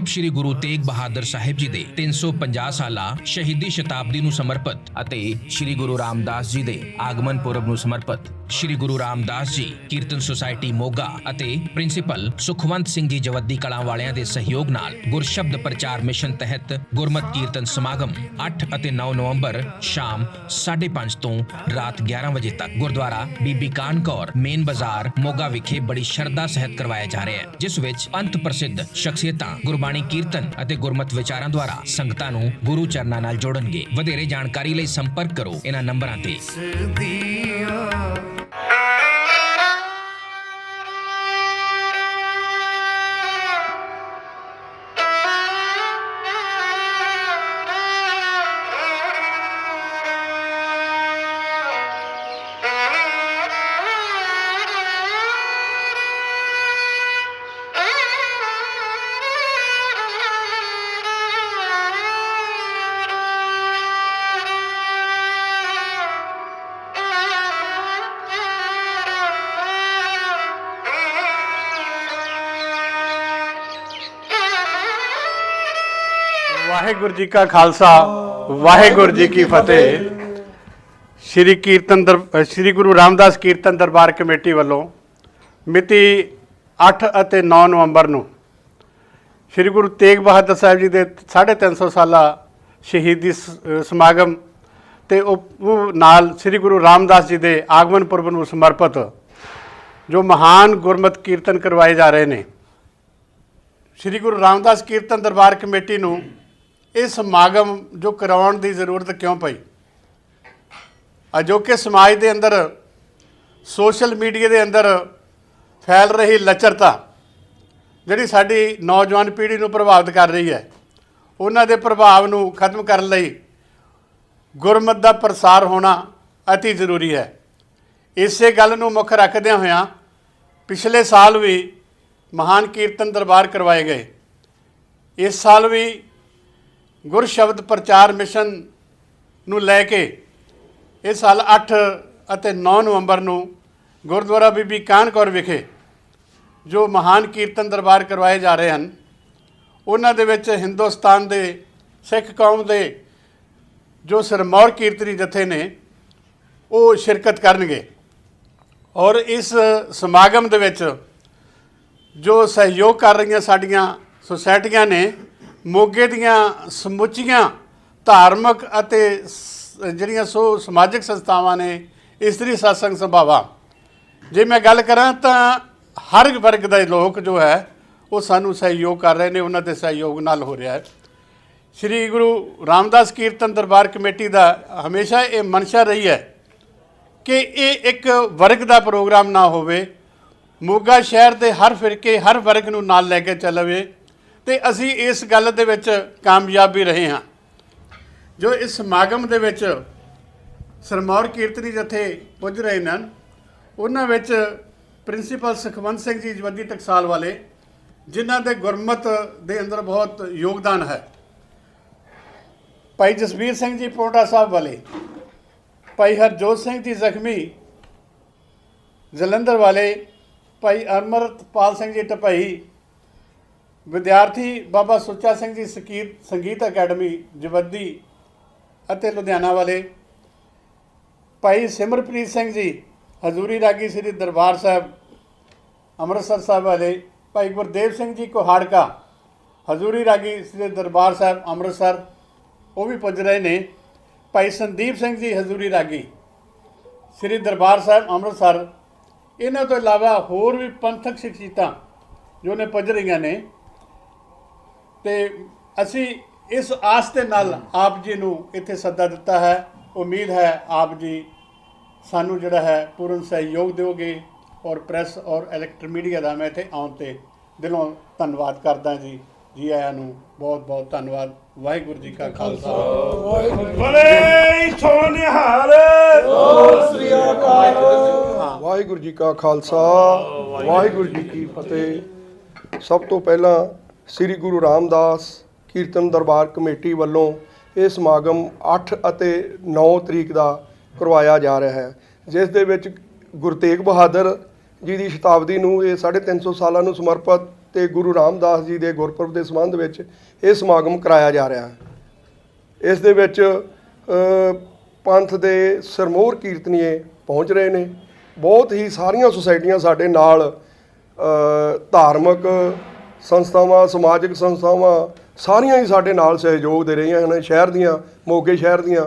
ਸਾਹਿਬ ਸ੍ਰੀ ਗੁਰੂ ਤੇਗ ਬਹਾਦਰ ਸਾਹਿਬ ਜੀ ਦੇ 350 ਸਾਲਾ ਸ਼ਹੀਦੀ ਸ਼ਤਾਬਦੀ ਨੂੰ ਸਮਰਪਿਤ ਅਤੇ ਸ੍ਰੀ ਗੁਰੂ ਰਾਮਦਾਸ ਜੀ ਦੇ ਆਗਮਨ ਪੁਰਬ ਨੂੰ ਸਮਰਪਿਤ। ਸ੍ਰੀ ਗੁਰੂ ਰਾਮਦਾਸ ਜੀ ਕੀਰਤਨ ਸੁਸਾਇਟੀ ਮੋਗਾ ਅਤੇ ਪ੍ਰਿੰਸੀਪਲ ਸੁਖਵੰਤ ਸਿੰਘ ਜੀ ਜਵੱਦੀ ਕਲਾਂ ਵਾਲਿਆਂ ਦੇ ਸਹਿਯੋਗ ਨਾਲ ਗੁਰਸ਼ਬਦ ਪ੍ਰਚਾਰ ਮਿਸ਼ਨ ਤਹਿਤ ਗੁਰਮਤ ਕੀਰਤਨ ਸਮਾਗਮ 8 ਅਤੇ 9 ਨਵੰਬਰ ਸ਼ਾਮ 5:30 ਤੋਂ ਰਾਤ 11 ਵਜੇ ਤੱਕ ਗੁਰਦੁਆਰਾ ਬੀਬੀ ਕਾਨ ਕੌਰ ਮੇਨ ਬਾਜ਼ਾਰ ਮੋਗਾ ਵਿਖੇ ਬੜੀ ਸ਼ਰਧਾ ਸਹਿਤ ਕਰਵਾਇਆ ਜਾ ਰਿਹਾ ਹੈ, ਜਿਸ ਵਿੱਚ ਅੰਤ ਪ੍ਰਸਿੱਧ ਸ਼ਖਸੀਅਤਾਂ ਗੁਰਬਾਣੀ ਕੀਰਤਨ ਅਤੇ ਗੁਰਮਤ ਵਿਚਾਰਾਂ ਦੁਆਰਾ ਸੰਗਤਾਂ ਨੂੰ ਗੁਰੂ ਚਰਨਾਂ ਨਾਲ ਜੋੜਨਗੇ। ਵਧੇਰੇ ਜਾਣਕਾਰੀ ਲਈ ਸੰਪਰਕ ਕਰੋ। ਇਹਨਾਂ ਨੰਬਰਾਂ ਤੇ। ਵਾਹਿਗੁਰੂ ਜੀ ਕਾ ਖਾਲਸਾ, ਵਾਹਿਗੁਰੂ ਜੀ ਕੀ ਫਤਿਹ। ਸ਼੍ਰੀ ਕੀਰਤਨ ਦਰ ਸ਼੍ਰੀ ਗੁਰੂ ਰਾਮਦਾਸ ਕੀਰਤਨ ਦਰਬਾਰ ਕਮੇਟੀ ਵੱਲੋਂ ਮਿਤੀ 8 ਅਤੇ 9 ਨਵੰਬਰ ਨੂੰ ਸ਼੍ਰੀ ਗੁਰੂ ਤੇਗ ਬਹਾਦਰ ਸਾਹਿਬ ਜੀ ਦੇ 350 ਸਾਲਾ ਸ਼ਹੀਦੀ ਸ- ਸਮਾਗਮ ਤੇ ਉਹ ਉਹ ਨਾਲ ਸ਼੍ਰੀ ਗੁਰੂ ਰਾਮਦਾਸ ਜੀ ਦੇ ਆਗਮਨ ਪੁਰਬ ਨੂੰ ਸਮਰਪਿਤ ਜੋ ਮਹਾਨ ਗੁਰਮਤ ਕੀਰਤਨ ਕਰਵਾਏ ਜਾ ਰਹੇ ਨੇ। ਸ਼੍ਰੀ ਗੁਰੂ ਰਾਮਦਾਸ ਕੀਰਤਨ ਦਰਬਾਰ ਕਮੇਟੀ ਨੂੰ ਇਹ ਸਮਾਗਮ ਜੋ ਕਰਾਉਣ ਦੀ ਜ਼ਰੂਰਤ ਕਿਉਂ ਪਈ? ਅਜੋਕੇ ਸਮਾਜ ਦੇ ਅੰਦਰ, ਸੋਸ਼ਲ ਮੀਡੀਆ ਦੇ ਅੰਦਰ ਫੈਲ ਰਹੀ ਲੱਚਰਤਾ ਜਿਹੜੀ ਸਾਡੀ ਨੌਜਵਾਨ ਪੀੜ੍ਹੀ ਨੂੰ ਪ੍ਰਭਾਵਿਤ ਕਰ ਰਹੀ ਹੈ, ਉਹਨਾਂ ਦੇ ਪ੍ਰਭਾਵ ਨੂੰ ਖਤਮ ਕਰਨ ਲਈ ਗੁਰਮਤ ਦਾ ਪ੍ਰਸਾਰ ਹੋਣਾ ਅਤੀ ਜ਼ਰੂਰੀ ਹੈ। ਇਸੇ ਗੱਲ ਨੂੰ ਮੁੱਖ ਰੱਖਦਿਆਂ ਹੋਇਆਂ ਪਿਛਲੇ ਸਾਲ ਵੀ ਮਹਾਨ ਕੀਰਤਨ ਦਰਬਾਰ ਕਰਵਾਏ ਗਏ। ਇਸ ਸਾਲ ਵੀ ਗੁਰ ਸ਼ਬਦ ਪ੍ਰਚਾਰ ਮਿਸ਼ਨ ਨੂੰ ਲੈ ਕੇ ਇਹ ਸਾਲ 8 ਅਤੇ 9 ਨਵੰਬਰ ਨੂੰ ਗੁਰਦੁਆਰਾ ਬੀਬੀ ਕਾਨ ਕੌਰ ਵਿਖੇ ਜੋ ਮਹਾਨ ਕੀਰਤਨ ਦਰਬਾਰ ਕਰਵਾਏ ਜਾ ਰਹੇ ਹਨ, ਉਹਨਾਂ ਦੇ ਵਿੱਚ ਹਿੰਦੁਸਤਾਨ ਦੇ ਸਿੱਖ ਕੌਮ ਦੇ ਜੋ ਸਰਮੌਰ ਕੀਰਤਨੀ ਜਥੇ ਨੇ, ਉਹ ਸ਼ਿਰਕਤ ਕਰਨਗੇ। ਔਰ ਇਸ ਸਮਾਗਮ ਦੇ ਵਿੱਚ ਜੋ ਸਹਿਯੋਗ ਕਰ ਰਹੀਆਂ ਸਾਡੀਆਂ ਸੁਸਾਇਟੀਆਂ ਨੇ ਮੋਗੇ ਦੀਆਂ ਸਮੁੱਚੀਆਂ ਧਾਰਮਿਕ ਅਤੇ ਜਿਹੜੀਆਂ ਸੋ ਸਮਾਜਿਕ ਸੰਸਥਾਵਾਂ ਨੇ ਇਸਤਰੀ satsang ਸਭਾਵਾਂ। ਜੇ ਮੈਂ ਗੱਲ ਕਰਾਂ ਤਾਂ ਹਰ ਵਰਗ ਦੇ ਲੋਕ ਜੋ ਹੈ, ਉਹ ਸਾਨੂੰ ਸਹਿਯੋਗ ਕਰ ਰਹੇ ਨੇ, ਉਹਨਾਂ ਦੇ ਸਹਿਯੋਗ ਨਾਲ ਹੋ ਰਿਹਾ ਹੈ। ਸ੍ਰੀ ਗੁਰੂ ਰਾਮਦਾਸ ਕੀਰਤਨ ਦਰਬਾਰ ਕਮੇਟੀ ਦਾ ਹਮੇਸ਼ਾ ਇਹ ਮਨਸ਼ਾ ਰਹੀ ਹੈ ਕਿ ਇਹ ਇੱਕ ਵਰਗ ਦਾ ਪ੍ਰੋਗਰਾਮ ਨਾ ਹੋਵੇ। ਮੋਗਾ ਸ਼ਹਿਰ ਦੇ ਹਰ ਫਿਰਕੇ, ਹਰ ਵਰਗ ਨੂੰ ਨਾਲ ਲੈ ਕੇ ਚੱਲਵੇ। ਤੇ ਅਸੀਂ ਇਸ ਗੱਲ ਦੇ ਵਿੱਚ ਕਾਮਯਾਬ ਵੀ ਰਹੇ ਹਾਂ। ਜੋ ਇਸ ਸਮਾਗਮ ਦੇ ਵਿੱਚ ਸਰਮੌਰ ਕੀਰਤਨੀ ਜਥੇ ਪੁੱਜ ਰਹੇ ਨੇ ਉਹਨਾਂ ਵਿੱਚ ਪ੍ਰਿੰਸੀਪਲ ਸੁਖਵੰਤ ਸਿੰਘ ਜੀ ਜਵੱਦੀ ਟਕਸਾਲ ਵਾਲੇ, ਜਿਨ੍ਹਾਂ ਦੇ ਗੁਰਮਤ ਦੇ ਅੰਦਰ ਬਹੁਤ ਯੋਗਦਾਨ ਹੈ। ਭਾਈ ਜਸਵੀਰ ਸਿੰਘ ਜੀ ਪੋਟਾ ਸਾਹਿਬ ਵਾਲੇ, ਭਾਈ ਹਰਜੋਤ ਸਿੰਘ ਜੀ ਜ਼ਖਮੀ, ਜਲੰਧਰ ਵਾਲੇ, ਭਾਈ ਅਮਰਤਪਾਲ ਸਿੰਘ ਜੀ ਟਪਾਈ ਵਿਦਿਆਰਥੀ ਬਾਬਾ ਸੁੱਚਾ ਸਿੰਘ ਜੀ ਸੰਗੀਤ ਸੰਗੀਤ ਅਕੈਡਮੀ, ਜਵੱਦੀ ਅਤੇ ਲੁਧਿਆਣਾ ਵਾਲੇ ਭਾਈ ਸਿਮਰਪ੍ਰੀਤ ਸਿੰਘ ਜੀ, ਹਜ਼ੂਰੀ ਰਾਗੀ ਸ੍ਰੀ ਦਰਬਾਰ ਸਾਹਿਬ, ਅੰਮ੍ਰਿਤਸਰ ਸਾਹਿਬ ਵਾਲੇ ਭਾਈ ਗੁਰਦੇਵ ਸਿੰਘ ਜੀ ਕੋਹਾੜਕਾ, ਹਜ਼ੂਰੀ ਰਾਗੀ ਸ੍ਰੀ ਦਰਬਾਰ ਸਾਹਿਬ, ਅੰਮ੍ਰਿਤਸਰ, ਉਹ ਵੀ ਪੁੱਜ ਰਹੇ ਨੇ। ਭਾਈ ਸੰਦੀਪ ਸਿੰਘ ਜੀ, ਹਜ਼ੂਰੀ ਰਾਗੀ ਸ੍ਰੀ ਦਰਬਾਰ ਸਾਹਿਬ, ਅੰਮ੍ਰਿਤਸਰ, ਇਹਨਾਂ ਤੋਂ ਇਲਾਵਾ ਹੋਰ ਵੀ ਪੰਥਕ ਸ਼ਖਸੀਅਤਾਂ ਜੋ ਨੇ ਪੁੱਜ ਰਹੀਆਂ ਨੇ। ਤੇ ਅਸੀਂ ਇਸ ਆਸ ਦੇ ਨਾਲ ਆਪ ਜੀ ਨੂੰ ਇੱਥੇ ਸੱਦਾ ਦਿੱਤਾ ਹੈ। ਉਮੀਦ ਹੈ ਆਪ ਜੀ ਸਾਨੂੰ ਜਿਹੜਾ ਹੈ ਪੂਰਨ ਸਹਿਯੋਗ ਦਿਓਗੇ ਔਰ ਪ੍ਰੈਸ ਔਰ ਇਲੈਕਟ੍ਰਿਕ ਮੀਡੀਆ ਦਾ ਮੈਂ ਇੱਥੇ ਆਉਣ ਤੇ ਦਿਲੋਂ ਧੰਨਵਾਦ ਕਰਦਾ ਜੀ। ਜੀ ਆਇਆਂ ਨੂੰ ਬਹੁਤ ਬਹੁਤ ਧੰਨਵਾਦ। ਵਾਹਿਗੁਰੂ ਜੀ ਕਾ ਖਾਲਸਾ। ਬਲੇ ਸੋਨਿਹਾਲ ਵਾਹਿਗੁਰੂ ਜੀ ਕਾ ਖਾਲਸਾ। ਵਾਹਿਗੁਰੂ ਜੀ ਕੀ ਫਤਿਹ। ਸਭ ਤੋਂ ਪਹਿਲਾਂ ਸ੍ਰੀ ਗੁਰੂ ਰਾਮਦਾਸ ਕੀਰਤਨ ਦਰਬਾਰ ਕਮੇਟੀ ਵੱਲੋਂ ਇਹ ਸਮਾਗਮ 8 ਅਤੇ 9 ਤਰੀਕ ਦਾ ਕਰਵਾਇਆ ਜਾ ਰਿਹਾ ਹੈ, ਜਿਸ ਦੇ ਵਿੱਚ ਗੁਰੂ ਤੇਗ ਬਹਾਦਰ ਜੀ ਦੀ ਸ਼ਤਾਬਦੀ ਨੂੰ ਇਹ 350 ਸਾਲਾਂ ਨੂੰ ਸਮਰਪਿਤ ਤੇ ਗੁਰੂ ਰਾਮਦਾਸ ਜੀ ਦੇ ਗੁਰਪੁਰਬ ਦੇ ਸੰਬੰਧ ਵਿੱਚ ਇਹ ਸਮਾਗਮ ਕਰਾਇਆ ਜਾ ਰਿਹਾ ਹੈ। ਇਸ ਦੇ ਵਿੱਚ ਪੰਥ ਦੇ ਸਰਮੋਰ ਕੀਰਤਨੀਏ ਪਹੁੰਚ ਰਹੇ ਨੇ। ਬਹੁਤ ਹੀ ਸਾਰੀਆਂ ਸੁਸਾਇਟੀਆਂ ਸਾਡੇ ਨਾਲ ਧਾਰਮਿਕ ਸੰਸਥਾਵਾਂ, ਸਮਾਜਿਕ ਸੰਸਥਾਵਾਂ ਸਾਰੀਆਂ ਹੀ ਸਾਡੇ ਨਾਲ ਸਹਿਯੋਗ ਦੇ ਰਹੀਆਂ ਹਨ, ਸ਼ਹਿਰ ਦੀਆਂ, ਮੋਗੇ ਸ਼ਹਿਰ ਦੀਆਂ।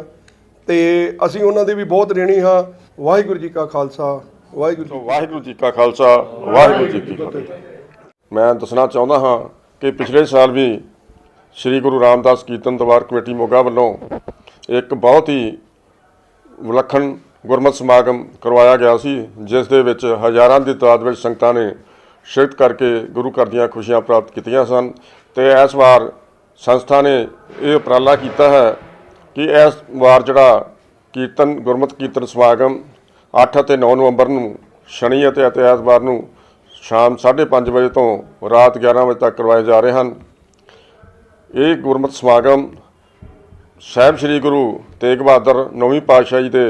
ਤੇ ਅਸੀਂ ਉਹਨਾਂ ਦੇ ਵੀ ਬਹੁਤ ਰੇਣੀ ਹਾਂ। ਵਾਹਿਗੁਰੂ ਜੀ ਕਾ ਖਾਲਸਾ, ਵਾਹਿਗੁਰੂ ਜੀ ਵਾਹਿਗੁਰੂ ਜੀ ਕਾ ਖਾਲਸਾ, ਵਾਹਿਗੁਰੂ ਜੀ ਕੀ ਫਤਿਹ। ਮੈਂ ਦੱਸਣਾ ਚਾਹੁੰਦਾ ਹਾਂ ਕਿ ਪਿਛਲੇ ਸਾਲ ਵੀ ਸ੍ਰੀ ਗੁਰੂ ਰਾਮਦਾਸ ਕੀਰਤਨ ਦਰਬਾਰ ਕਮੇਟੀ ਮੋਗਾ ਵੱਲੋਂ ਇੱਕ ਬਹੁਤ ਹੀ ਵਿਲੱਖਣ ਗੁਰਮਤਿ ਸਮਾਗਮ ਕਰਵਾਇਆ ਗਿਆ ਸੀ, ਜਿਸ ਦੇ ਵਿੱਚ ਹਜ਼ਾਰਾਂ ਦੀ ਤਾਦਾਦ ਵਿੱਚ ਸੰਗਤਾਂ ਨੇ ਸ਼ਿਰਕਤ ਕਰਕੇ ਗੁਰੂ ਘਰ ਦੀਆਂ ਖੁਸ਼ੀਆਂ ਪ੍ਰਾਪਤ ਕੀਤੀਆਂ ਸਨ ਤੇ ਇਸ ਵਾਰ ਸੰਸਥਾ ਨੇ ਇਹ ਉਪਰਾਲਾ ਕੀਤਾ ਹੈ ਕਿ ਇਸ ਵਾਰ ਜਿਹੜਾ ਕੀਰਤਨ, ਗੁਰਮਤਿ ਕੀਰਤਨ ਸਮਾਗਮ 8 ਅਤੇ 9 ਨਵੰਬਰ ਨੂੰ ਸ਼ਨੀ ਅਤੇ ਐਤਵਾਰ ਨੂੰ ਸ਼ਾਮ 5:30 ਵਜੇ ਤੋਂ ਰਾਤ 11 ਵਜੇ ਤੱਕ ਕਰਵਾਏ ਜਾ ਰਹੇ ਹਨ। ਇਹ ਗੁਰਮਤਿ ਸਮਾਗਮ ਸਾਹਿਬ ਸ੍ਰੀ ਗੁਰੂ ਤੇਗ ਬਹਾਦਰ ਨੌਵੀਂ ਪਾਤਸ਼ਾਹੀ ਦੇ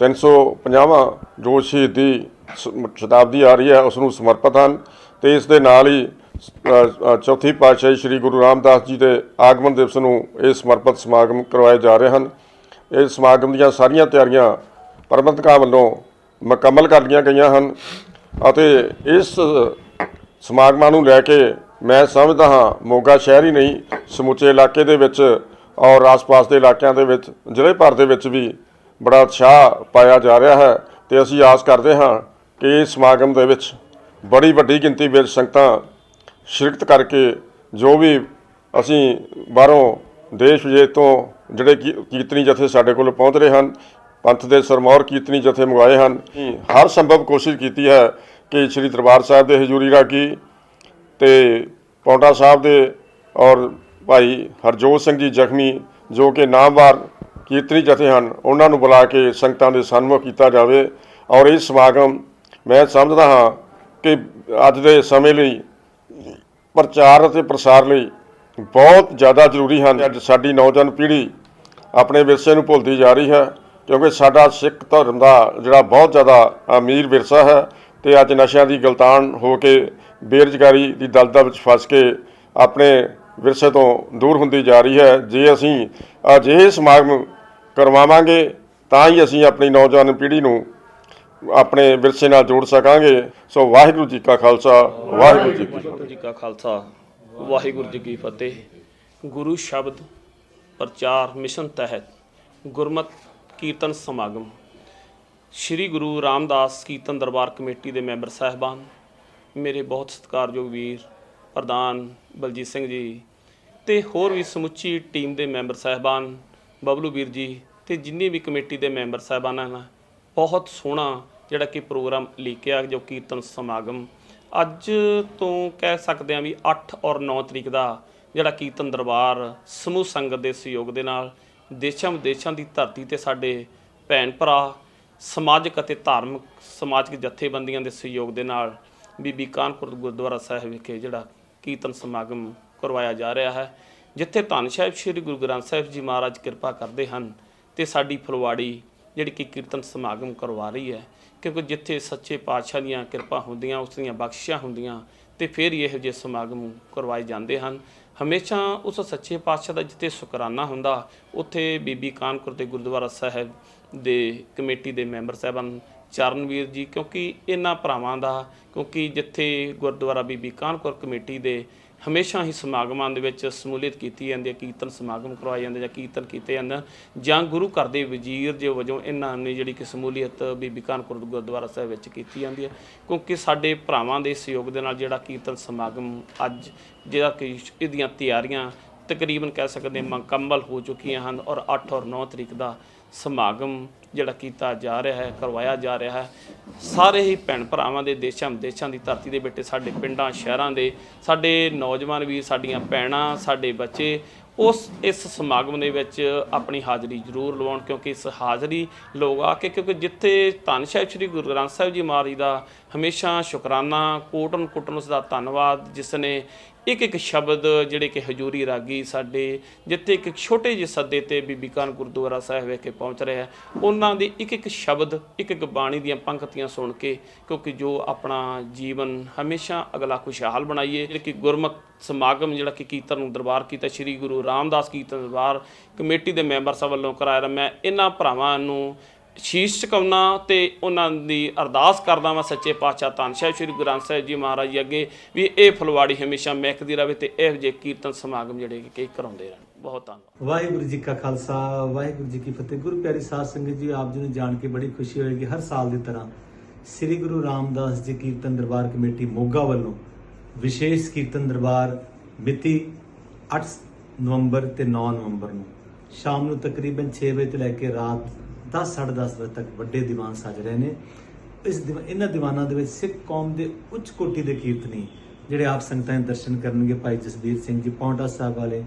350ਵਾਂ ਜੋ ਸ਼ਹੀਦੀ ਸ਼ਤਾਬਦੀ ਆ ਰਹੀ ਹੈ ਉਸ ਨੂੰ ਸਮਰਪਿਤ ਹਨ ਤੇ ਇਸ ਦੇ ਨਾਲ ਹੀ ਚੌਥੀ ਪਾਤਸ਼ਾਹੀ ਸ੍ਰੀ ਗੁਰੂ ਰਾਮਦਾਸ ਜੀ ਦੇ ਆਗਮਨ ਦਿਵਸ ਨੂੰ ਇਹ ਸਮਰਪਿਤ ਸਮਾਗਮ ਕਰਵਾਏ ਜਾ ਰਹੇ ਹਨ। ਇਹ ਸਮਾਗਮ ਦੀਆਂ ਸਾਰੀਆਂ ਤਿਆਰੀਆਂ ਪ੍ਰਬੰਧਕਾਂ ਵੱਲੋਂ ਮੁਕੰਮਲ ਕਰ ਲਈਆਂ ਗਈਆਂ ਹਨ ਅਤੇ ਇਸ ਸਮਾਗਮਾਂ ਨੂੰ ਲੈ ਕੇ ਮੈਂ ਸਮਝਦਾ ਹਾਂ, ਮੋਗਾ ਸ਼ਹਿਰ ਹੀ ਨਹੀਂ, ਸਮੁੱਚੇ ਇਲਾਕੇ ਦੇ ਵਿੱਚ ਔਰ ਆਸ-ਪਾਸ ਦੇ ਇਲਾਕਿਆਂ ਦੇ ਵਿੱਚ, ਜ਼ਿਲ੍ਹੇ ਭਰ ਦੇ ਵਿੱਚ ਵੀ ਬੜਾ ਉਤਸ਼ਾਹ ਪਾਇਆ ਜਾ ਰਿਹਾ ਹੈ ਤੇ ਅਸੀਂ ਆਸ ਕਰਦੇ ਹਾਂ ਕਿ ਇਸ ਸਮਾਗਮ ਦੇ ਵਿੱਚ ਬੜੀ ਵੱਡੀ ਗਿਣਤੀ ਵਿੱਚ ਸੰਗਤਾਂ ਸ਼ਿਰਕਤ ਕਰਕੇ ਜੋ ਵੀ ਅਸੀਂ ਬਾਹਰੋਂ ਦੇਸ਼ ਵਿਦੇਸ਼ ਤੋਂ ਜਿਹੜੇ ਕੀ- ਕੀਰਤਨੀ ਜਥੇ ਸਾਡੇ ਕੋਲ ਪਹੁੰਚ ਰਹੇ ਹਨ, ਪੰਥ ਦੇ ਸਰਮੌਰ ਕੀਰਤਨੀ ਜਥੇ ਮੰਗਵਾਏ ਹਨ, ਹਰ ਸੰਭਵ ਕੋਸ਼ਿਸ਼ ਕੀਤੀ ਹੈ ਕਿ ਸ੍ਰੀ ਦਰਬਾਰ ਸਾਹਿਬ ਦੇ ਹਜ਼ੂਰੀ ਰਾਗੀ ਤੇ ਪੌਂਟਾ ਸਾਹਿਬ ਦੇ ਔਰ ਭਾਈ ਹਰਜੋਤ ਸਿੰਘ ਜੀ ਜ਼ਖਮੀ ਜੋ ਕਿ ਨਾਮਵਾਰ ਕੀਰਤਨੀ ਜਥੇ ਹਨ, ਉਹਨਾਂ ਨੂੰ ਬੁਲਾ ਕੇ ਸੰਗਤਾਂ ਦੇ ਸਨਮੁਖ ਕੀਤਾ ਜਾਵੇ ਔਰ ਇਹ ਸਮਾਗਮ ਮੈਂ ਸਮਝਦਾ ਹਾਂ ਕਿ ਅੱਜ ਦੇ ਸਮੇਂ ਲਈ ਪ੍ਰਚਾਰ ਅਤੇ ਪ੍ਰਸਾਰ ਲਈ ਬਹੁਤ ਜ਼ਿਆਦਾ ਜ਼ਰੂਰੀ ਹਨ। ਅੱਜ ਸਾਡੀ ਨੌਜਵਾਨ ਪੀੜ੍ਹੀ ਆਪਣੇ ਵਿਰਸੇ ਨੂੰ ਭੁੱਲਦੀ ਜਾ ਰਹੀ ਹੈ ਕਿਉਂਕਿ ਸਾਡਾ ਸਿੱਖ ਧਰਮ ਦਾ ਜਿਹੜਾ ਬਹੁਤ ਜ਼ਿਆਦਾ ਅਮੀਰ ਵਿਰਸਾ ਹੈ ਤੇ ਅੱਜ ਨਸ਼ਿਆਂ ਦੀ ਗਲਤਾਨ ਹੋ ਕੇ ਬੇਰੁਜ਼ਗਾਰੀ ਦੀ ਦਲਦਲ ਵਿੱਚ ਫਸ ਕੇ ਆਪਣੇ ਵਿਰਸੇ ਤੋਂ ਦੂਰ ਹੁੰਦੀ ਜਾ ਰਹੀ ਹੈ। ਜੇ ਅਸੀਂ ਅਜਿਹੇ ਸਮਾਗਮ ਕਰਵਾਵਾਂਗੇ ਤਾਂ ਹੀ ਅਸੀਂ ਆਪਣੀ ਨੌਜਵਾਨ ਪੀੜ੍ਹੀ ਨੂੰ ਆਪਣੇ ਵਿਰਸੇ ਨਾਲ ਜੋੜ ਸਕਾਂਗੇ। ਸੋ ਵਾਹਿਗੁਰੂ ਜੀ ਕਾ ਖਾਲਸਾ, ਵਾਹਿਗੁਰੂ ਜੀ ਕੀ ਫਤਿਹ। ਵਾਹਿਗੁਰੂ ਜੀ ਕਾ ਖਾਲਸਾ, ਵਾਹਿਗੁਰੂ ਜੀ ਕੀ ਫਤਿਹ। ਗੁਰੂ ਸ਼ਬਦ ਪ੍ਰਚਾਰ ਮਿਸ਼ਨ ਤਹਿਤ ਗੁਰਮਤ ਕੀਰਤਨ ਸਮਾਗਮ। ਸ੍ਰੀ ਗੁਰੂ ਰਾਮਦਾਸ ਕੀਰਤਨ ਦਰਬਾਰ ਕਮੇਟੀ ਦੇ ਮੈਂਬਰ ਸਾਹਿਬਾਨ, ਮੇਰੇ ਬਹੁਤ ਸਤਿਕਾਰਯੋਗ ਵੀਰ ਪ੍ਰਧਾਨ ਬਲਜੀਤ ਸਿੰਘ ਜੀ ਤੇ ਹੋਰ ਵੀ ਸਮੁੱਚੀ ਟੀਮ ਦੇ ਮੈਂਬਰ ਸਾਹਿਬਾਨ ਬਬਲੂ ਵੀਰ ਜੀ ਤੇ ਜਿੰਨੇ ਵੀ ਕਮੇਟੀ ਦੇ ਮੈਂਬਰ ਸਾਹਿਬਾਨ ਹਨ ਬਹੁਤ ਸੋਹਣਾ ਜਿਹੜਾ ਕਿ ਪ੍ਰੋਗਰਾਮ ਲਿਖਿਆ ਜੋ ਕੀਰਤਨ ਸਮਾਗਮ। ਅੱਜ ਤੋਂ ਕਹਿ ਸਕਦੇ ਹਾਂ ਵੀ 8 ਔਰ 9 ਤਰੀਕ ਦਾ ਜਿਹੜਾ ਕੀਰਤਨ ਦਰਬਾਰ ਸਮੂਹ ਸੰਗਤ ਦੇ ਸਹਿਯੋਗ ਦੇ ਨਾਲ ਦੇਸ਼ਾਂ ਵਿਦੇਸ਼ਾਂ ਦੀ ਧਰਤੀ ਤੇ ਸਾਡੇ ਭੈਣ ਭਰਾ, ਸਮਾਜਿਕ ਅਤੇ ਧਾਰਮਿਕ, ਸਮਾਜਿਕ ਜਥੇਬੰਦੀਆਂ ਦੇ ਸਹਿਯੋਗ ਦੇ ਨਾਲ ਬੀਬੀ ਕਾਨਪੁਰ ਗੁਰਦੁਆਰਾ ਸਾਹਿਬ ਵਿਖੇ ਜਿਹੜਾ ਕੀਰਤਨ ਸਮਾਗਮ ਕਰਵਾਇਆ ਜਾ ਰਿਹਾ ਹੈ, ਜਿੱਥੇ ਧੰਨ ਸਾਹਿਬ ਸ੍ਰੀ ਗੁਰੂ ਗ੍ਰੰਥ ਸਾਹਿਬ ਜੀ ਮਹਾਰਾਜ ਕਿਰਪਾ ਕਰਦੇ ਹਨ ਤੇ ਸਾਡੀ ਫੁਲਵਾੜੀ ਜਿਹੜੀ ਕਿ ਕੀਰਤਨ ਸਮਾਗਮ ਕਰਵਾ ਰਹੀ ਹੈ। ਕਿਉਂਕਿ ਜਿੱਥੇ ਸੱਚੇ ਪਾਤਸ਼ਾਹ ਦੀਆਂ ਕਿਰਪਾ ਹੁੰਦੀਆਂ, ਉਸ ਦੀਆਂ ਬਖਸ਼ਿਸ਼ਾਂ ਹੁੰਦੀਆਂ, ਤੇ ਫਿਰ ਇਹੋ ਜਿਹੇ ਸਮਾਗਮ ਕਰਵਾਏ ਜਾਂਦੇ ਹਨ। ਹਮੇਸ਼ਾ ਉਸ ਸੱਚੇ ਪਾਤਸ਼ਾਹ ਦਾ ਜਿੱਥੇ ਸ਼ੁਕਰਾਨਾ ਹੁੰਦਾ, ਉੱਥੇ ਬੀਬੀ ਕਾਨਪੁਰ ਤੇ ਗੁਰਦੁਆਰਾ ਸਾਹਿਬ ਦੇ ਕਮੇਟੀ ਦੇ ਮੈਂਬਰ ਸਾਹਿਬਾਨ ਚਰਨਵੀਰ ਜੀ, ਕਿਉਂਕਿ ਇਹਨਾਂ ਭਰਾਵਾਂ ਦਾ, ਕਿਉਂਕਿ ਜਿੱਥੇ ਗੁਰਦੁਆਰਾ ਬੀਬੀ ਕਾਨਪੁਰ ਕਮੇਟੀ ਦੇ ਹਮੇਸ਼ਾ ਹੀ ਸਮਾਗਮਾਂ ਦੇ ਵਿੱਚ ਸਮੂਲੀਅਤ ਕੀਤੀ ਜਾਂਦੀ ਹੈ, ਕੀਰਤਨ ਸਮਾਗਮ ਕਰਵਾਏ ਜਾਂਦੇ ਜਾਂ ਕੀਰਤਨ ਕੀਤੇ ਜਾਂਦੇ ਜਾਂ ਗੁਰੂ ਘਰ ਦੇ ਵਜ਼ੀਰ ਜੇ ਵਜੋਂ ਇਹਨਾਂ ਨੇ ਜਿਹੜੀ ਕਿ ਸਮੂਲੀਅਤ ਬੀਬੀ ਕਾਨਪੁਰ ਗੁਰਦੁਆਰਾ ਸਾਹਿਬ ਵਿੱਚ ਕੀਤੀ ਜਾਂਦੀ ਹੈ। ਕਿਉਂਕਿ ਸਾਡੇ ਭਰਾਵਾਂ ਦੇ ਸਹਿਯੋਗ ਦੇ ਨਾਲ ਜਿਹੜਾ ਕੀਰਤਨ ਸਮਾਗਮ ਅੱਜ ਜਿਹੜਾ ਕਿ ਇਹਦੀਆਂ ਤਿਆਰੀਆਂ ਤਕਰੀਬਨ ਕਹਿ ਸਕਦੇ ਮੁਕੰਮਲ ਹੋ ਚੁੱਕੀਆਂ ਹਨ ਔਰ 8 ਔਰ 9 ਤਰੀਕ ਦਾ ਸਮਾਗਮ ਜਿਹੜਾ ਕੀਤਾ ਜਾ ਰਿਹਾ ਹੈ, ਕਰਵਾਇਆ ਜਾ ਰਿਹਾ ਹੈ। ਸਾਰੇ ਹੀ ਭੈਣ ਭਰਾਵਾਂ ਦੇ ਦੇਸ਼ਾਂ ਵਿਦੇਸ਼ਾਂ ਦੀ ਧਰਤੀ ਦੇ ਬੇਟੇ, ਸਾਡੇ ਪਿੰਡਾਂ, ਸ਼ਹਿਰਾਂ ਦੇ, ਸਾਡੇ ਨੌਜਵਾਨ ਵੀਰ, ਸਾਡੀਆਂ ਭੈਣਾਂ, ਸਾਡੇ ਬੱਚੇ, ਉਸ, ਇਸ ਸਮਾਗਮ ਦੇ ਵਿੱਚ ਆਪਣੀ ਹਾਜ਼ਰੀ ਜ਼ਰੂਰ ਲਵਾਉਣ, ਕਿਉਂਕਿ ਇਸ ਹਾਜ਼ਰੀ ਲੋਕ ਆ ਕੇ, ਕਿਉਂਕਿ ਜਿੱਥੇ ਧੰਨ ਸਾਹਿਬ, ਸ੍ਰੀ ਗੁਰੂ ਗ੍ਰੰਥ ਸਾਹਿਬ ਜੀ ਮਹਾਰਾਜ ਦਾ ਹਮੇਸ਼ਾ ਸ਼ੁਕਰਾਨਾ ਕੋਟਨ ਕੁੱਟਨ ਉਸ ਦਾ ਧੰਨਵਾਦ, ਜਿਸ ਨੇ ਇੱਕ ਇੱਕ ਸ਼ਬਦ ਜਿਹੜੇ ਕਿ ਹਜੂਰੀ ਰਾਗੀ ਸਾਡੇ ਜਿੱਥੇ ਇੱਕ ਛੋਟੇ ਜਿਹੇ ਸੱਦੇ ਤੇ ਬੀਬੀ ਕਾਨ ਗੁਰਦੁਆਰਾ ਸਾਹਿਬ ਵਿਖੇ ਪਹੁੰਚ ਰਿਹਾ ਉਹਨਾਂ ਦੇ ਇੱਕ ਇੱਕ ਸ਼ਬਦ, ਇੱਕ ਇੱਕ ਬਾਣੀ ਦੀਆਂ ਪੰਕਤੀਆਂ ਸੁਣ ਕੇ, ਕਿਉਂਕਿ ਜੋ ਆਪਣਾ ਜੀਵਨ ਹਮੇਸ਼ਾ ਅਗਲਾ ਖੁਸ਼ਹਾਲ ਬਣਾਈਏ, ਜਿਹੜੇ ਕਿ ਗੁਰਮਤ ਸਮਾਗਮ ਜਿਹੜਾ ਕਿ ਕੀਰਤਨ ਨੂੰ ਦਰਬਾਰ ਕੀਤਾ, ਸ੍ਰੀ ਗੁਰੂ ਰਾਮਦਾਸ ਕੀਰਤਨ ਦਰਬਾਰ ਕਮੇਟੀ ਦੇ ਮੈਂਬਰ ਸਾਹਿਬ ਵੱਲੋਂ ਕਰਾਇਆ, ਮੈਂ ਇਹਨਾਂ ਭਰਾਵਾਂ ਨੂੰ ਸ਼ੀਸ਼ ਝੁਕਾਉਣਾ ਤੇ ਉਹਨਾਂ ਦੀ ਅਰਦਾਸ ਕਰਦਾ ਵਾਂ ਸੱਚੇ ਪਾਤਸ਼ਾਹ ਧੰਨ ਸਾਹਿਬ ਸ੍ਰੀ ਗੁਰੂ ਗ੍ਰੰਥ ਸਾਹਿਬ ਜੀ ਮਹਾਰਾਜ ਜੀ ਅੱਗੇ ਵੀ ਇਹ ਫੁਲਵਾੜੀ ਹਮੇਸ਼ਾ ਮਹਿਕਦੀ ਰਹੇ ਤੇ ਇਹੋ ਜਿਹੇ ਕੀਰਤਨ ਸਮਾਗਮ ਜਿਹੜੇ ਕਿ ਕਰਾਉਂਦੇ ਰਹਿਣ। ਬਹੁਤ ਧੰਨਵਾਦ। ਵਾਹਿਗੁਰੂ ਜੀ ਕਾ ਖਾਲਸਾ, ਵਾਹਿਗੁਰੂ ਜੀ ਕੀ ਫਤਿਹ। ਗੁਰੂ ਪਿਆਰੀ ਸਾਧ ਸੰਗਤ ਜੀ, ਆਪ ਜੀ ਨੂੰ ਜਾਣ ਕੇ ਬੜੀ ਖੁਸ਼ੀ ਹੋਏਗੀ ਹਰ ਸਾਲ ਦੀ ਤਰ੍ਹਾਂ। ਸ੍ਰੀ ਗੁਰੂ ਰਾਮਦਾਸ ਜੀ ਕੀਰਤਨ ਦਰਬਾਰ ਕਮੇਟੀ ਮੋਗਾ ਵੱਲੋਂ ਵਿਸ਼ੇਸ਼ ਕੀਰਤਨ ਦਰਬਾਰ ਮਿਤੀ 8 ਨਵੰਬਰ ਤੇ 9 ਨਵੰਬਰ ਨੂੰ। ਸ਼ਾਮ ਨੂੰ ਤਕਰੀਬਨ 6 ਵਜੇ ਤੋਂ ਲੈ ਕੇ ਰਾਤ 10 10:30 ਵਜੇ ਤੱਕ ਵੱਡੇ ਦੀਵਾਨ ਸਜ ਰਹੇ ਨੇ। ਇਸ ਦੀਵਾ- ਇਹਨਾਂ ਦੀਵਾਨਾਂ ਦੇ ਵਿੱਚ ਸਿੱਖ ਕੌਮ ਦੇ ਉੱਚ ਕੋਟੀ ਦੇ ਕੀਰਤਨੀ ਜਿਹੜੇ ਆਪ ਸੰਗਤਾਂ ਦੇ ਦਰਸ਼ਨ ਕਰਨਗੇ। ਭਾਈ ਜਸਬੀਰ ਸਿੰਘ ਜੀ ਪੌਂਟਾ ਸਾਹਿਬ ਵਾਲੇ,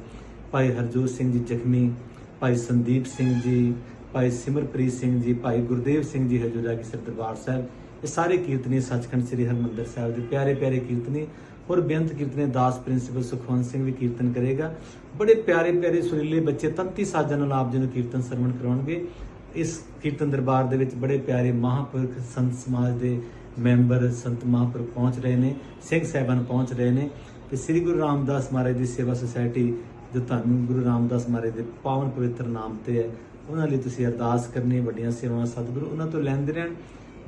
ਭਾਈ ਹਰਜੋਤ ਸਿੰਘ ਜੀ ਜ਼ਖਮੀ, ਭਾਈ ਸੰਦੀਪ ਸਿੰਘ ਜੀ, ਭਾਈ ਸਿਮਰਪ੍ਰੀਤ ਸਿੰਘ ਜੀ, ਭਾਈ ਗੁਰਦੇਵ ਸਿੰਘ ਜੀ ਹਜੂਰਾ ਕੀ ਸਰ ਦਰਬਾਰ ਸਾਹਿਬ। ਇਹ ਸਾਰੇ ਕੀਰਤਨੀ ਸੱਚਖੰਡ ਸ੍ਰੀ ਹਰਿਮੰਦਰ ਸਾਹਿਬ ਦੇ ਪਿਆਰੇ ਪਿਆਰੇ ਕੀਰਤਨੀ ਔਰ ਬੇਅੰਤ ਕੀਰਤਨੀ ਦਾਸ ਪ੍ਰਿੰਸੀਪਲ ਸੁਖਵੰਤ ਸਿੰਘ ਵੀ ਕੀਰਤਨ ਕਰੇਗਾ। ਬੜੇ ਪਿਆਰੇ ਪਿਆਰੇ ਸੁਰੀਲੇ ਬੱਚੇ ਤੰਤੀ ਸਾਜਾਂ ਨਾਲ ਆਪ ਜੀ ਨੂੰ ਕੀਰਤਨ ਸਰਵਣ ਕਰਾਉਣਗੇ। ਇਸ ਕੀਰਤਨ ਦਰਬਾਰ ਦੇ ਵਿੱਚ ਬੜੇ ਪਿਆਰੇ ਮਹਾਂਪੁਰਖ ਸੰਤ ਸਮਾਜ ਦੇ ਮੈਂਬਰ ਸੰਤ ਮਹਾਂਪੁਰਖ ਪਹੁੰਚ ਰਹੇ ਨੇ, ਸਿੰਘ ਸਾਹਿਬਾਨ ਪਹੁੰਚ ਰਹੇ ਨੇ ਤੇ ਸ੍ਰੀ ਗੁਰੂ ਰਾਮਦਾਸ ਮਹਾਰਾਜ ਦੀ ਸੇਵਾ ਸੁਸਾਇਟੀ ਜੋ ਤੁਹਾਨੂੰ ਗੁਰੂ ਰਾਮਦਾਸ ਮਹਾਰਾਜ ਦੇ ਪਾਵਨ ਪਵਿੱਤਰ ਨਾਮ ਤੇ ਹੈ, ਉਹਨਾਂ ਲਈ ਤੁਸੀਂ ਅਰਦਾਸ ਕਰਨੀ ਵੱਡੀਆਂ ਸੇਵਾਵਾਂ ਸਤਿਗੁਰੂ, ਉਹਨਾਂ ਤੋਂ ਲੈਂਦੇ ਰਹਿਣ।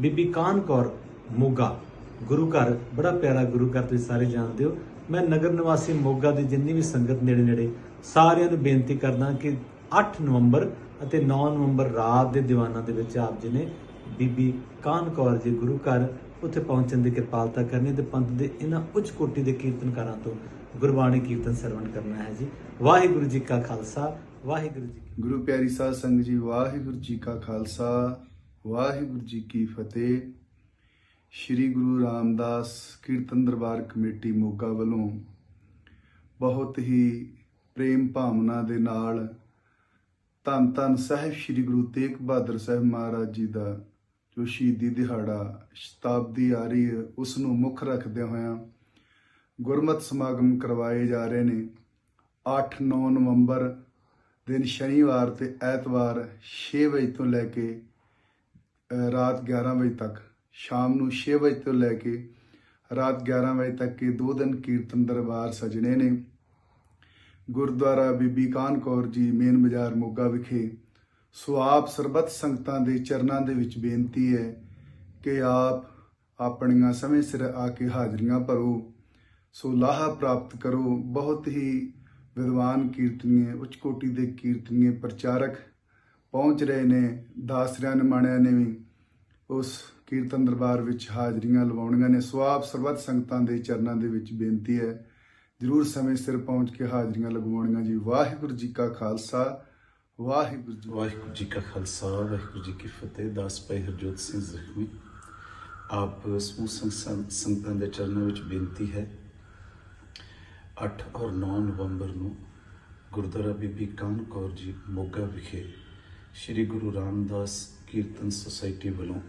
ਬੀਬੀ ਕਾਨ ਕੌਰ ਮੋਗਾ, ਗੁਰੂ ਘਰ, ਬੜਾ ਪਿਆਰਾ ਗੁਰੂ ਘਰ ਤੁਸੀਂ ਸਾਰੇ ਜਾਣਦੇ ਹੋ। ਮੈਂ ਨਗਰ ਨਿਵਾਸੀ ਮੋਗਾ ਦੀ ਜਿੰਨੀ ਵੀ ਸੰਗਤ ਨੇੜੇ ਨੇੜੇ ਸਾਰਿਆਂ ਨੂੰ ਬੇਨਤੀ ਕਰਦਾ ਕਿ 8 ਨਵੰਬਰ ਅਤੇ 9 ਨਵੰਬਰ ਰਾਤ ਦੇ ਦੀਵਾਨਾਂ ਦੇ ਵਿੱਚ ਆਪ ਜੀ ਨੇ ਬੀਬੀ ਕਾਨ ਕੌਰ ਜੀ ਗੁਰੂ ਘਰ ਉੱਥੇ ਪਹੁੰਚਣ ਦੀ ਕਿਰਪਾਲਤਾ ਕਰਨੀ ਤੇ ਪੰਥ ਦੇ ਇਹਨਾਂ ਉੱਚ ਕੋਟੀ ਦੇ ਕੀਰਤਨਕਾਰਾਂ ਤੋਂ ਗੁਰਬਾਣੀ ਕੀਰਤਨ ਸਰਵਣ ਕਰਨਾ ਹੈ ਜੀ। ਵਾਹਿਗੁਰੂ ਜੀ ਕਾ ਖਾਲਸਾ, ਵਾਹਿਗੁਰੂ ਜੀ ਗੁਰੂ ਪਿਆਰੀ ਸਾਧ ਸੰਗਤ ਜੀ, ਵਾਹਿਗੁਰੂ ਜੀ ਕਾ ਖਾਲਸਾ, ਵਾਹਿਗੁਰੂ ਜੀ ਕੀ ਫਤਿਹ। ਸ੍ਰੀ ਗੁਰੂ ਰਾਮਦਾਸ ਕੀਰਤਨ ਦਰਬਾਰ ਕਮੇਟੀ ਮੋਗਾ ਵੱਲੋਂ ਬਹੁਤ ਹੀ ਪ੍ਰੇਮ ਭਾਵਨਾ ਦੇ ਨਾਲ ਧੰਨ ਧੰਨ ਸਾਹਿਬ ਸ੍ਰੀ ਗੁਰੂ ਤੇਗ ਬਹਾਦਰ ਸਾਹਿਬ ਮਹਾਰਾਜ ਜੀ ਦਾ, ਜੋ ਸ਼ਹੀਦੀ ਦਿਹਾੜਾ ਸ਼ਤਾਬਦੀ ਆ ਰਹੀ ਹੈ ਉਸ ਨੂੰ ਮੁੱਖ ਰੱਖਦਿਆਂ ਹੋਇਆਂ ਗੁਰਮਤ ਸਮਾਗਮ ਕਰਵਾਏ ਜਾ ਰਹੇ ਨੇ। 8-9 ਨਵੰਬਰ ਦਿਨ ਸ਼ਨੀਵਾਰ ਤੇ ਐਤਵਾਰ 6 ਵਜੇ ਤੋਂ ਲੈ ਕੇ ਰਾਤ 11 ਵਜੇ ਤੱਕ, ਸ਼ਾਮ ਨੂੰ 6 ਵਜੇ ਤੋਂ ਲੈ ਕੇ, ਰਾਤ 11 ਵਜੇ ਤੱਕ ਇਹ ਦੋ ਦਿਨ ਕੀਰਤਨ ਦਰਬਾਰ ਸਜਣੇ ਨੇ। ਗੁਰਦੁਆਰਾ ਬੀਬੀ ਕਾਨ ਕੌਰ ਜੀ, ਮੇਨ ਬਾਜ਼ਾਰ ਮੋਗਾ ਵਿਖੇ। ਸੋ ਆਪ ਸਰਬੱਤ ਸੰਗਤਾਂ ਦੇ ਚਰਨਾਂ ਦੇ ਵਿੱਚ ਬੇਨਤੀ ਹੈ ਕਿ ਆਪ ਆਪਣੀਆਂ ਸਮੇਂ ਸਿਰ ਆ ਕੇ ਹਾਜ਼ਰੀਆਂ ਭਰੋ। ਸੋ ਲਾਹਾ ਪ੍ਰਾਪਤ ਕਰੋ। ਬਹੁਤ ਹੀ ਵਿਦਵਾਨ ਕੀਰਤਨੀਏ, ਉੱਚ ਕੋਟੀ ਦੇ ਕੀਰਤਨੀਏ, ਪ੍ਰਚਾਰਕ ਪਹੁੰਚ ਰਹੇ ਨੇ ਦਾਸਰਿਆਂ ਨਿਮਾਣਿਆਂ ਨੇ ਵੀ। ਉਸ ਕੀਰਤਨ ਦਰਬਾਰ ਵਿੱਚ ਹਾਜ਼ਰੀਆਂ ਲਵਾਉਣੀਆਂ ਨੇ। ਸੋ ਆਪ ਸਰਬੱਤ ਸੰਗਤਾਂ ਦੇ ਚਰਨਾਂ ਦੇ ਵਿੱਚ ਬੇਨਤੀ ਹੈ ਜਰੂਰ ਸਮੇਂ ਸਿਰ ਪਹੁੰਚ ਕੇ ਹਾਜ਼ਰੀਆਂ ਲਗਵਾਉਣੀਆਂ ਜੀ। ਵਾਹਿਗੁਰੂ ਜੀ ਕਾ ਖਾਲਸਾ, ਵਾਹਿਗੁਰੂ ਜੀ ਵਾਹਿਗੁਰੂ ਜੀ ਕਾ ਖਾਲਸਾ, ਵਾਹਿਗੁਰੂ ਜੀ ਕੀ ਫਤਿਹ। ਦਾਸ ਭਾਈ ਹਰਜੋਤ ਸਿੰਘ ਜ਼ਖਮੀ। ਆਪ ਸਮੂਹ ਸੰਗਤਾਂ ਸੰਗਤਾਂ ਦੇ ਚਰਨਾਂ ਵਿੱਚ ਬੇਨਤੀ ਹੈ 8 ਔਰ 9 ਨਵੰਬਰ ਨੂੰ ਗੁਰਦੁਆਰਾ ਬੀਬੀ ਕਾਨ ਕੌਰ ਜੀ ਮੋਗਾ ਵਿਖੇ ਸ੍ਰੀ ਗੁਰੂ ਰਾਮਦਾਸ ਕੀਰਤਨ ਸੁਸਾਇਟੀ ਵੱਲੋਂ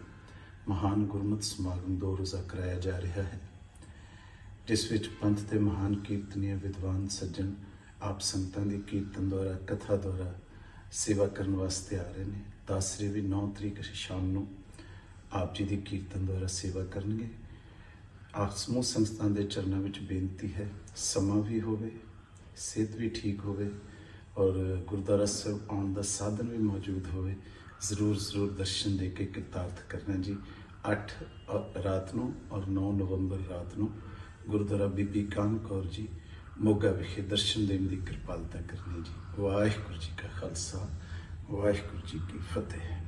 ਮਹਾਨ ਗੁਰਮਤਿ ਸਮਾਗਮ ਦੋ ਰੋਜ਼ਾ ਕਰਾਇਆ ਜਾ ਰਿਹਾ ਹੈ। ਜਿਸ ਵਿੱਚ ਪੰਥ ਦੇ ਮਹਾਨ ਕੀਰਤਨੀय ਵਿਦਵਾਨ, ਸੱਜਣ, ਆਪ ਸੰਗਤਾਂ ਦੀ ਕੀਰਤਨ ਦੁਆਰਾ, ਕਥਾ ਦੁਆਰਾ ਸੇਵਾ ਕਰਨ ਵਾਸਤੇ ਆ ਰਹੇ ਨੇ। ਦਾਸਰੇ ਵੀ 9 ਤਰੀਕ ਸ਼ਾਮ ਨੂੰ ਆਪ ਜੀ ਦੀ ਕੀਰਤਨ ਦੁਆਰਾ ਸੇਵਾ ਕਰਨਗੇ। ਆਪ ਸਮੂਹ ਸੰਸਥਾਂ ਦੇ ਚਰਨਾਂ ਵਿੱਚ ਬੇਨਤੀ ਹੈ, ਸਮਾਂ ਵੀ ਹੋਵੇ, ਸਿਹਤ ਵੀ ਠੀਕ ਹੋਵੇ ਔਰ ਗੁਰਦੁਆਰਾ ਸਾਹਿਬ ਆਉਣ ਦਾ ਸਾਧਨ ਵੀ ਮੌਜੂਦ ਹੋਵੇ, ਜ਼ਰੂਰ ਜ਼ਰੂਰ ਦਰਸ਼ਨ ਦੇ ਕੇ ਕਿਰਤਾਰਥ ਕਰਨਾ ਜੀ। 8 ਰਾਤ ਨੂੰ ਔਰ 9 ਨਵੰਬਰ ਰਾਤ ਨੂੰ ਗੁਰਦੁਆਰਾ ਬੀਬੀ ਕਾਨ ਕੌਰ ਜੀ, ਮੋਗਾ ਵਿਖੇ ਦਰਸ਼ਨ ਦੇਣ ਦੀ ਕਿਰਪਾਲਤਾ ਕਰਨੀ ਜੀ। ਵਾਹਿਗੁਰੂ ਜੀ ਕਾ ਖਾਲਸਾ, ਵਾਹਿਗੁਰੂ ਜੀ ਕੀ ਫਤਿਹ।